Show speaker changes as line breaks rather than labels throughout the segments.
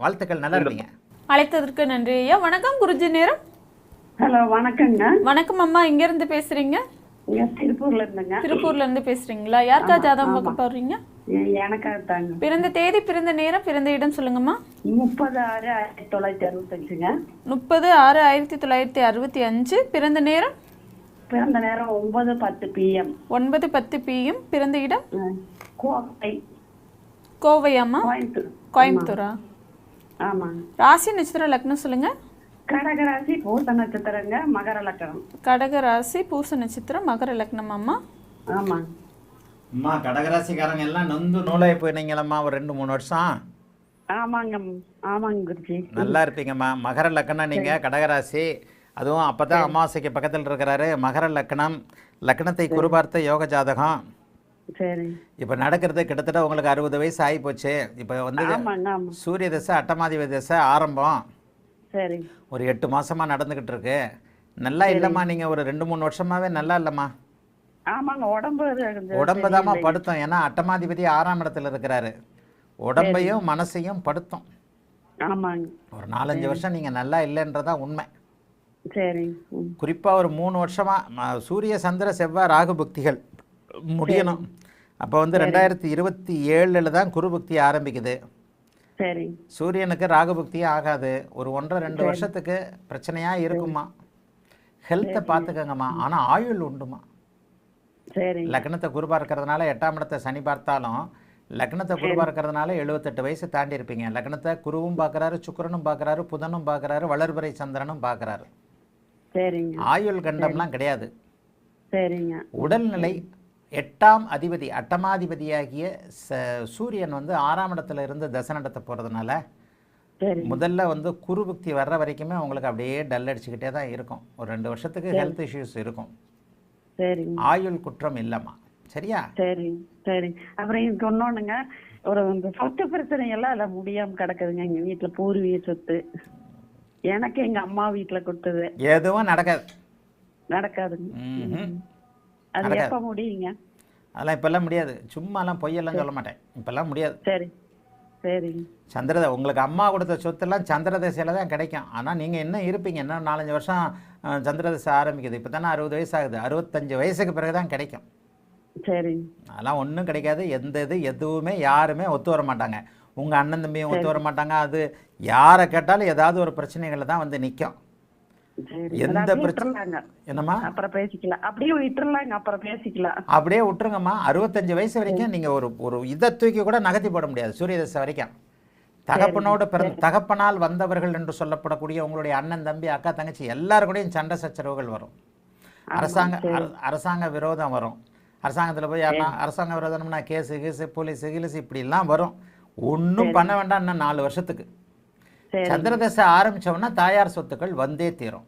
வாழ்த்துக்கள் நல்லா இருப்பீங்க
அழைத்ததற்கு நன்றி ஐயா. வணக்கம் குருஜி நேரம்.
ஹலோ வணக்கங்க.
வணக்கம் அம்மா எங்க இருந்து பேசுறீங்க
திருப்பூர்ல இருந்துங்க.
திருப்பூர்ல இருந்து பேசுறீங்களா? யாருக்கா ஜாதகம் பார்க்க போறீங்க?
எனக்காக
பிறந்த தேதி பிறந்த நேரம் பிறந்த இடம் சொல்லுங்கம்மா.
முப்பது ஆறு ஆயிரத்தி தொள்ளாயிரத்தி அறுபத்தஞ்சுங்க.
முப்பது ஆறு ஆயிரத்தி தொள்ளாயிரத்தி அறுபத்தி அஞ்சு. பிறந்த நேரம்?
பிறந்த நேரம் ஒன்பது பத்து பிஎம்
ஒன்பது பத்து பிஎம் பிறந்த இடம்?
கோவை.
கோவையாம்மா?
கோயம்புத்தூர்.
கோயம்புத்தூரா?
ஆமாங்க.
ராசி நட்சத்திரம் லக்னம் சொல்லுங்க.
கடகராசி பூத்த நட்சத்திரங்க மகர லக்கணம்
கடக ராசி பூச நட்சத்திரம் மகர லக்னம் அம்மா.
ஆமாங்க
அம்மா கடகராசிக்காரங்க எல்லாம் நொந்து நூலாகி போயினீங்களம்மா ஒரு ரெண்டு மூணு வருஷம்.
ஆமாங்க ஆமாங்க குருஜி.
நல்லா இருப்பீங்கம்மா. மகர லக்கணம் நீங்கள் கடகராசி அதுவும் அப்போ தான் அமாவாசைக்கு பக்கத்தில் இருக்கிறாரு. மகர லக்கணம் லக்கணத்தை குறிபார்த்த யோக ஜாதகம்.
சரி.
இப்போ நடக்கிறது கிட்டத்தட்ட உங்களுக்கு அறுபது வயசு ஆகி போச்சு. இப்போ வந்து சூரிய தசை அட்டமாதிபதி தசை ஆரம்பம்.
சரி.
ஒரு எட்டு மாசமா நடந்துக்கிட்டு இருக்கு. நல்லா இல்லைம்மா நீங்கள் ஒரு ரெண்டு மூணு வருஷமாவே நல்லா இல்லைம்மா.
ஆமாங்க உடம்பு
உடம்பு தாம்மா படுத்தும். ஏன்னா அட்டமாதிபதி ஆறாம் இடத்துல இருக்கிறாரு. உடம்பையும் மனசையும் படுத்தும்.
ஆமாங்க.
ஒரு நாலஞ்சு வருஷம் நீங்கள் நல்லா இல்லைன்றதா உண்மை.
சரி.
குறிப்பாக ஒரு மூணு வருஷமா சூரிய சந்திர செவ்வாய் ராகு புக்திகள் முடியணும். அப்போ வந்து ரெண்டாயிரத்தி இருபத்தி ஏழில் தான் குரு புக்தி ஆரம்பிக்குது.
சரி.
சூரியனுக்கு ராகு புக்தியே ஆகாது. ஒரு ஒன்றரை ரெண்டு வருஷத்துக்கு பிரச்சனையாக இருக்குமா? ஹெல்த்தை பார்த்துக்கங்கம்மா. ஆனால் ஆயுள் உண்டுமா? லக்னத்தை குரு பார்க்கறதுனால எட்டாம் இடத்தை சனி பார்த்தாலும் லக்னத்தை குரு பார்க்கறதுனால எழுபத்தெட்டு வயசு தாண்டி இருப்பீங்க. லக்னத்தை குருவும் பார்க்கறாரு சுக்கிரனும் பார்க்கறாரு புதனும் பார்க்கறாரு வளர்பிறை சந்திரனும் பார்க்கறாரு. ஆயுள் கண்டம்லாம் கிடையாது.
சரிங்க.
உடல்நிலை எட்டாம் அதிபதி அட்டமாதிபதியாகிய ச சூரியன் வந்து ஆறாம் இடத்துல இருந்து தசனடத்தை போகிறதுனால
சரி.
முதல்ல வந்து குரு புக்தி வர்ற வரைக்குமே உங்களுக்கு அப்படியே டல் அடிச்சுக்கிட்டே தான் இருக்கும். ஒரு ரெண்டு வருஷத்துக்கு ஹெல்த் இஷ்யூஸ் இருக்கும். ஆயுள் குற்றம் இல்லைம்மா. சரியா?
சரி சரி. அப்புறம் இதுக்கு ஒன்னொன்னுங்க ஒரு சொத்து பிரச்சனை எல்லாம் அதுல முடியாம கிடக்குதுங்க. எங்க வீட்டுல பூர்வீக சொத்து. எனக்கு எங்க அம்மா வீட்டுல கொடுத்தது.
எதுவும் நடக்காது.
நடக்காதுங்க. அது. எப்ப முடியுங்க?
அதெல்லாம் இப்போல்லாம் முடியாது. சும்மாலாம் பொய்யெல்லாம் சொல்ல மாட்டேன் இப்போல்லாம் முடியாது.
சரி. சரிங்க.
சந்திரத உங்களுக்கு அம்மா கொடுத்த சொத்தெல்லாம் சந்திரதசையில் தான் கிடைக்கும். ஆனால் நீங்கள் என்ன இருப்பீங்க? இன்னும் நாலஞ்சு வருஷம் அஹ், சந்திரதசை ஆரம்பிக்குது. இப்போ தானே அறுபது வயசு ஆகுது அறுபத்தஞ்சு வயசுக்கு பிறகு தான் கிடைக்கும்.
சரிங்க
அதெல்லாம் ஒன்றும் கிடைக்காது. எந்த இது எதுவுமே யாருமே ஒத்து வர மாட்டாங்க. உங்கள் அண்ணன் தம்பியும் ஒத்து வர மாட்டாங்க. அது யாரை கேட்டாலும் ஏதாவது ஒரு பிரச்சனைகளில் தான் வந்து நிற்கும்
சரி
எந்த பிரச்சனை- என்னம்மா?
அப்புறம் பேசிக்கலாம். அப்படியே விட்டுறலாங்க அப்புறம் பேசிக்கலாம்.
அப்படியே விட்டுருங்கம்மா. அறுபத்தஞ்சு வயசு வரைக்கும் நீங்கள் ஒரு ஒரு இதை தூக்கி கூட நகர்த்தி போட முடியாது சூரிய தசை வரைக்கும் தகப்பனோடு பிறந்த தகப்பனால் வந்தவர்கள் என்று சொல்லப்படக்கூடிய உங்களுடைய அண்ணன் தம்பி அக்கா தங்கச்சி எல்லாரு கூடயும் சண்டை சச்சரவுகள் வரும். அரசாங்க அர- அரசாங்க விரோதம் வரும். அரசாங்கத்தில் போய் அரசாங்க விரோதம்னா கேஸு கீஸு போலீஸு கிலீஸு இப்படிலாம் வரும். ஒன்றும் பண்ண வேண்டாம் இன்னும் நாலு வருஷத்துக்கு.
சரி.
சந்திரதசை ஆரம்பிச்சோம்னா தாயார் சொத்துக்கள் வந்தே தீரும்.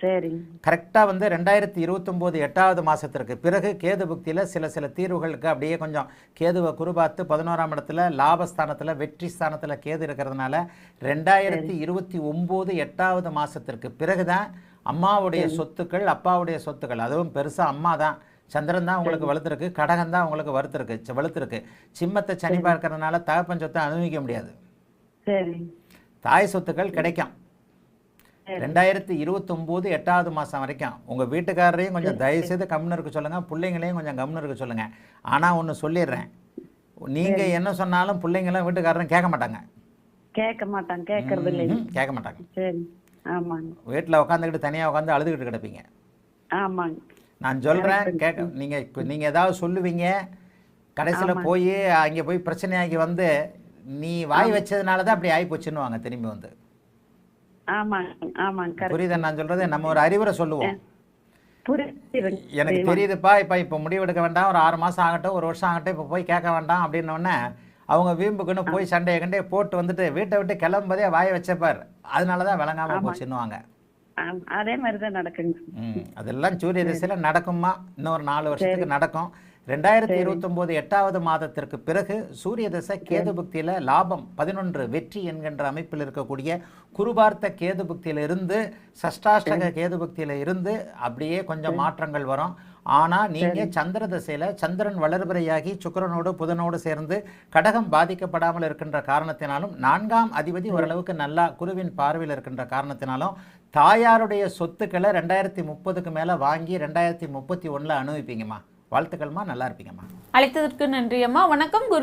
சரிங்க
கரெக்டாக வந்து ரெண்டாயிரத்தி இருபத்தொம்போது எட்டாவது மாதத்திற்கு பிறகு கேது புக்தியில் சில சில தீர்வுகளுக்கு அப்படியே கொஞ்சம் கேதுவை குருபாத்து பதினோராம் இடத்துல லாபஸ்தானத்தில் வெற்றி ஸ்தானத்தில் கேது இருக்கிறதுனால ரெண்டாயிரத்தி இருபத்தி ஒம்பது எட்டாவது மாதத்திற்கு பிறகு தான் அம்மாவுடைய சொத்துக்கள் அப்பாவுடைய சொத்துக்கள் அதுவும் பெருசாக அம்மா தான் சந்திரன் தான் உங்களுக்கு வலுத்திருக்கு கடகம் தான் உங்களுக்கு வறுத்திருக்கு வலுத்திருக்கு சிம்மத்தை சனி பார்க்கறதுனால தகப்பன் சொத்தை அனுபவிக்க முடியாது.
சரி.
தாய் சொத்துக்கள் கிடைக்கும். ரெண்டாயிரத்தி இருபத்தொம்போது எட்டாவது மாதம் வரைக்கும் உங்கள் வீட்டுக்காரரையும் கொஞ்சம் தயவு செய்து கம்முன்னு இருக்க சொல்லுங்கள் பிள்ளைங்களையும் கொஞ்சம் கம்முன்னு இருக்க சொல்லுங்கள் ஆனால் ஒன்று சொல்லிடுறேன். நீங்கள் என்ன சொன்னாலும் பிள்ளைங்களும் வீட்டுக்காரரும் கேட்க மாட்டாங்க.
கேட்க மாட்டாங்க கேட்கறது இல்லை
கேட்க மாட்டாங்க.
சரி ஆமாங்க.
வீட்டில் உட்காந்துக்கிட்டு தனியாக உட்காந்து அழுதுகிட்டு கிடப்பீங்க.
ஆமாங்க.
நான் சொல்கிறேன் கேட்க நீங்கள் நீங்கள் ஏதாவது சொல்லுவீங்க. கடைசியில் போய் அங்கே போய் பிரச்சனையாகி வந்து நீ வாய் வச்சதுனால தான் அப்படி ஆகிப்போச்சுன்னு வாங்க திரும்பி வந்து. புரியுதா நான் சொல்கிறது நம்ம ஒரு அறிவுரை சொல்லுவோம். எனக்கு தெரியுதுப்பா இப்போ இப்போ முடிவெடுக்க வேண்டாம் ஒரு ஆறு மாதம் ஆகட்டும் ஒரு வருஷம் ஆகட்டும் இப்போ போய் கேட்க வேண்டாம் அப்படின்னோடனே அவங்க வீம்புக்குன்னு போய் சண்டையை கண்டே போட்டு வந்துட்டு வீட்டை விட்டு கிளம்பும்போதே வாயை வச்சப்பார். அதனால தான் விளங்காம போச்சுன்னுவாங்க.
அதே மாதிரி தான் நடக்குங்க
அதெல்லாம் சூரிய திசையில் நடக்குமா? இன்னும் ஒரு நாலு வருஷத்துக்கு நடக்கும். ரெண்டாயிரத்தி இருபத்தொம்போது எட்டாவது மாதத்திற்கு பிறகு சூரிய தசை கேது புக்தியில் லாபம் பதினொன்று வெற்றி என்கின்ற அமைப்பில் இருக்கக்கூடிய குருபார்த்த கேது புக்தியில இருந்து சஷ்டாஷ்டக கேது புக்தியில இருந்து அப்படியே கொஞ்சம் மாற்றங்கள் வரும். ஆனா நீங்க சந்திர தசையில சந்திரன் வளர்பிறையாகி சுக்கிரனோடு புதனோடு சேர்ந்து கடகம் பாதிக்கப்படாமல் இருக்கின்ற காரணத்தினாலும் நான்காம் அதிபதி ஓரளவுக்கு நல்லா குருவின் பார்வையில் இருக்கின்ற காரணத்தினாலும் தாயாருடைய சொத்துக்களை ரெண்டாயிரத்தி முப்பதுக்கு மேல வாங்கி ரெண்டாயிரத்தி முப்பத்தி ஒண்ணுல அனுபவிப்பீங்கம்மா. வாழ்த்துக்கள்மா நல்லா இருப்பீங்கம்மா.
அழைத்ததற்கு நன்றி அம்மா வணக்கம் குரு